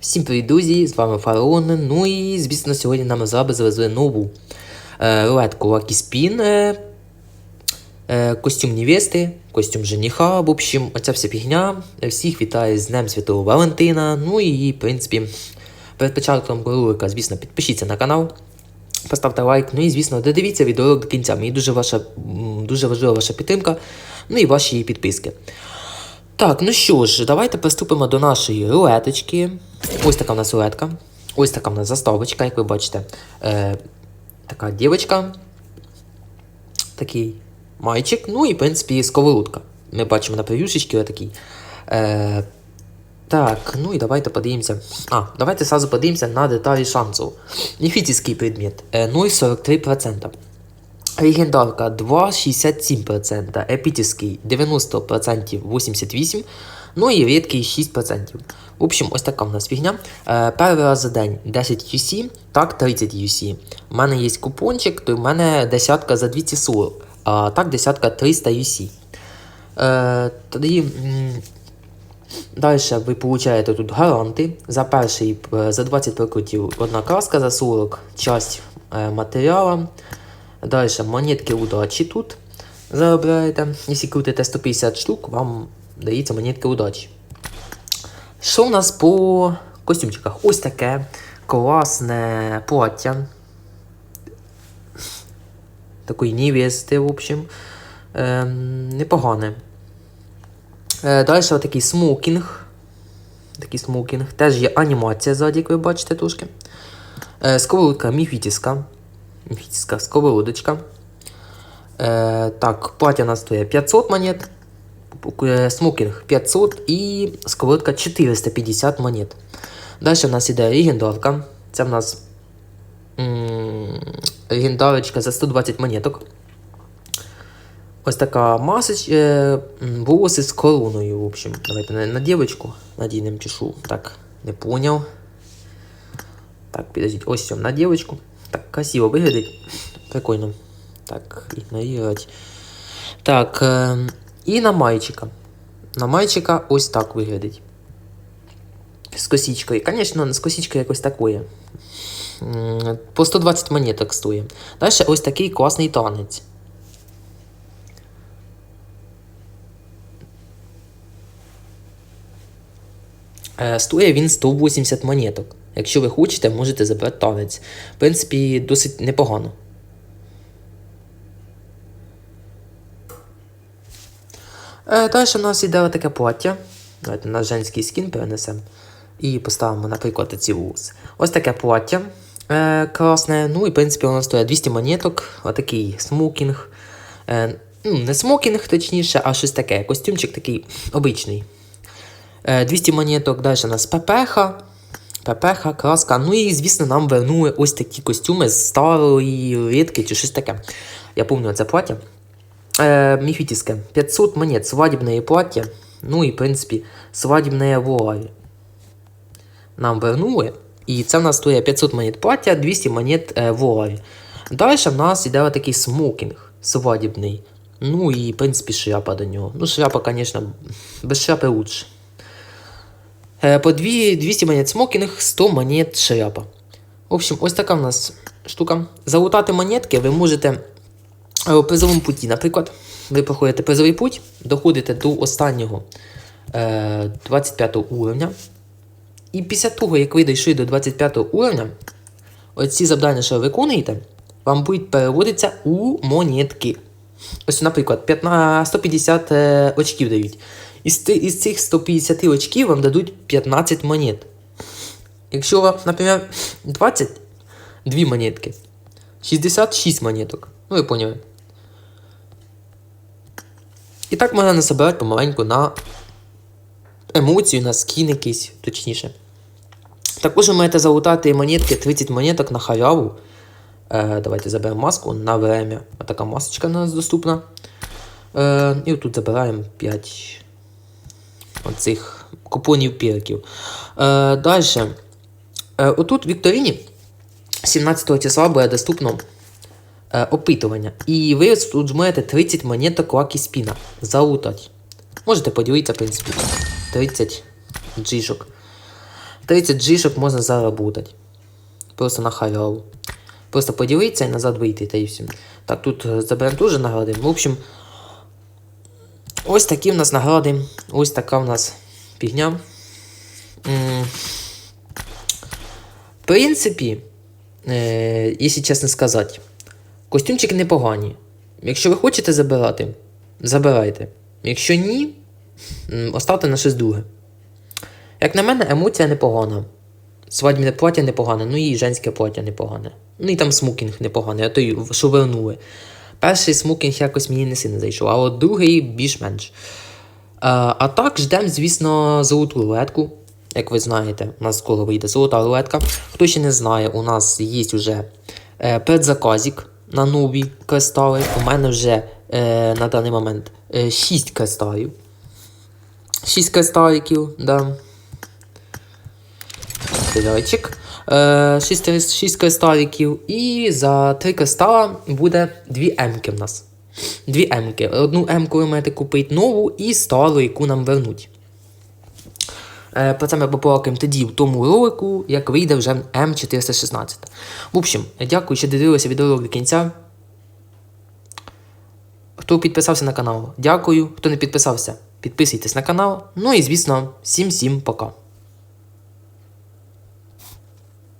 Всім привіт, друзі! З вами Фараон. Ну і звісно, сьогодні нам разраби завезли нову е, рулетку Lucky Spin, е, е, костюм невести, костюм жениха. В общем, оця вся фігня. Всіх вітаю з Днем Святого Валентина. Ну і, в принципі, перед початком ролика, звісно, підпишіться на канал. Поставте лайк, ну і звісно, додивіться відеоролик до кінця. Мені дуже ваша дуже важлива ваша підтримка, ну і ваші підписки. Так, ну що ж, давайте приступимо до нашої рулеточки. Ось така в нас рулетка. Ось така в нас заставочка, як ви бачите. Е, така дівчинка. Такий майчик. Ну і, в принципі, сковородка. Ми бачимо на прев'юшечці отакий. Е, так, ну і давайте подивимося. А, давайте сразу подивимося на деталі шансу. Нефітівський предмет е, 0,43%. Легендарка 2,67%, епітівський 90% 88%, ну і рідкий 6%. В общем, ось така в нас фігня. Е, перший раз за день 10 UC, так 30 UC. У мене є купончик, то в мене десятка за 240, а так десятка 300 UC. Е, тоді Далі ви получаєте тут гаранти. За перший е, за 20 прокрутів одна краска, за 40 часть матеріалу. Далі монетки удачі тут заробляєте. Якщо крутите 150 штук, вам дається монетки удачі. Що у нас по костюмчиках? Ось таке класне плаття. Такої невести, в общем. Ем, непогане. Е, Далі отакий смокінг. Такий смокінг. Теж є анімація ззаді, як ви бачите трошки. Е, сковородка міфітіська. Міфітіська сковородочка. Е, так, плаття у нас стоїть 500 монет. Е, Смокінг 500 і сковородка 450 монет. Далі в нас іде легендарка. Це в нас легендарочка за 120 монеток. Ось така масоч, е, волоси з короною, в общем. Давайте на, на дівочку надінемо чешу. Так, не поняв. Так, підождіть, ось все, на дівочку. Так, красиво виглядить. Прикольно. Так, ігнорувати. Так, е, і на мальчика. На мальчика ось так виглядить. З косичкою. Звісно, з косичкою якось такое. М, По 120 монеток стоїть. Далі ось такий класний танець. Е, Стоїть він 180 монеток. Якщо ви хочете, можете забрати танець. В принципі, досить непогано. Е, Далі у нас іде таке плаття. Давайте на женський скін перенесемо. І поставимо, наприклад, ці волоси. Ось таке плаття е, класне. Ну і в принципі воно стоїть 200 монеток. Отакий смокінг. Е, ну, не смокінг, точніше, а щось таке. Костюмчик такий обичний. Е, 200 монеток, далі у нас пепеха. Пепеха, краска. Ну і, звісно, нам вернули ось такі костюми з старої рідки чи щось таке. Я пам'ятаю це плаття. Е, міфітівське. 500 монет, свадібне плаття. Ну і, в принципі, свадібне вуаль. Нам вернули. І це в нас стоїть 500 монет плаття, 200 монет е, вуаль. Далі в нас іде такий смокінг свадібний. Ну і, в принципі, шляпа до нього. Ну, шляпа, звісно, без шляпи лучше. Е, По 200 монет смокінг, 100 монет шляпа. В общем, ось така в нас штука. Залутати монетки ви можете е, у призовому путі. Наприклад, ви проходите призовий путь, доходите до останнього е, 25 уровня. І після того, як ви дійшли до 25 уровня, оці завдання, що ви виконуєте, вам будуть переводитися у монетки. Ось, наприклад, 15, 150 е, очків дають. Із, із цих 150 очків вам дадуть 15 монет. Якщо вам, наприклад, 22 монетки, 66 монеток. Ну, ви поняли. І так можна насобирати помаленьку на емоцію, на скін якийсь, точніше. Також ви маєте залутати монетки 30 монеток на халяву. Е, давайте заберемо маску на время. Така масочка у нас доступна. Е, і тут забираємо 5 оцих купонів пірків. Е, Далі. Е, отут в Вікторіні 17 числа буде доступно е, опитування. І ви тут зможете 30 монеток Lucky Spin залутати. Можете поділитися, в принципі, 30 джишок. 30 джишок можна заработати. Просто на халяву. Просто поділитися і назад вийти, та і все. Так, тут заберемо теж награди. В общем, ось такі в нас награди. Ось така в нас фігня. М, В принципі, е, якщо чесно сказати, костюмчики непогані. Якщо ви хочете забирати, забирайте. Якщо ні, оставте на щось друге. Як на мене, емоція непогана. Свадібне плаття непогане, ну і женське плаття непогане. Ну і там смокінг непоганий, а той, що вернули. Перший смокінг якось мені не сильно зайшов, а от другий більш-менш. А, а так, ждемо, звісно, золоту рулетку. Як ви знаєте, у нас скоро вийде золота рулетка. Хто ще не знає, у нас є вже е, предзаказик на нові кристали. У мене вже е, на даний момент е, 6 кристалів. 6 кристаликів, да. Стрілочок. Е, 6, 6 кристаликів. І за 3 кристала буде 2 М-ки в нас. 2 М-ки. Одну М-ку ви маєте купити нову і стару, яку нам вернуть. Е, Про це ми побалакаємо тоді в тому ролику, як вийде вже М416. В общем, дякую, що дивилися відеоролик до кінця. Хто підписався на канал, дякую. Хто не підписався, підписуйтесь на канал. Ну і звісно, всім всім пока.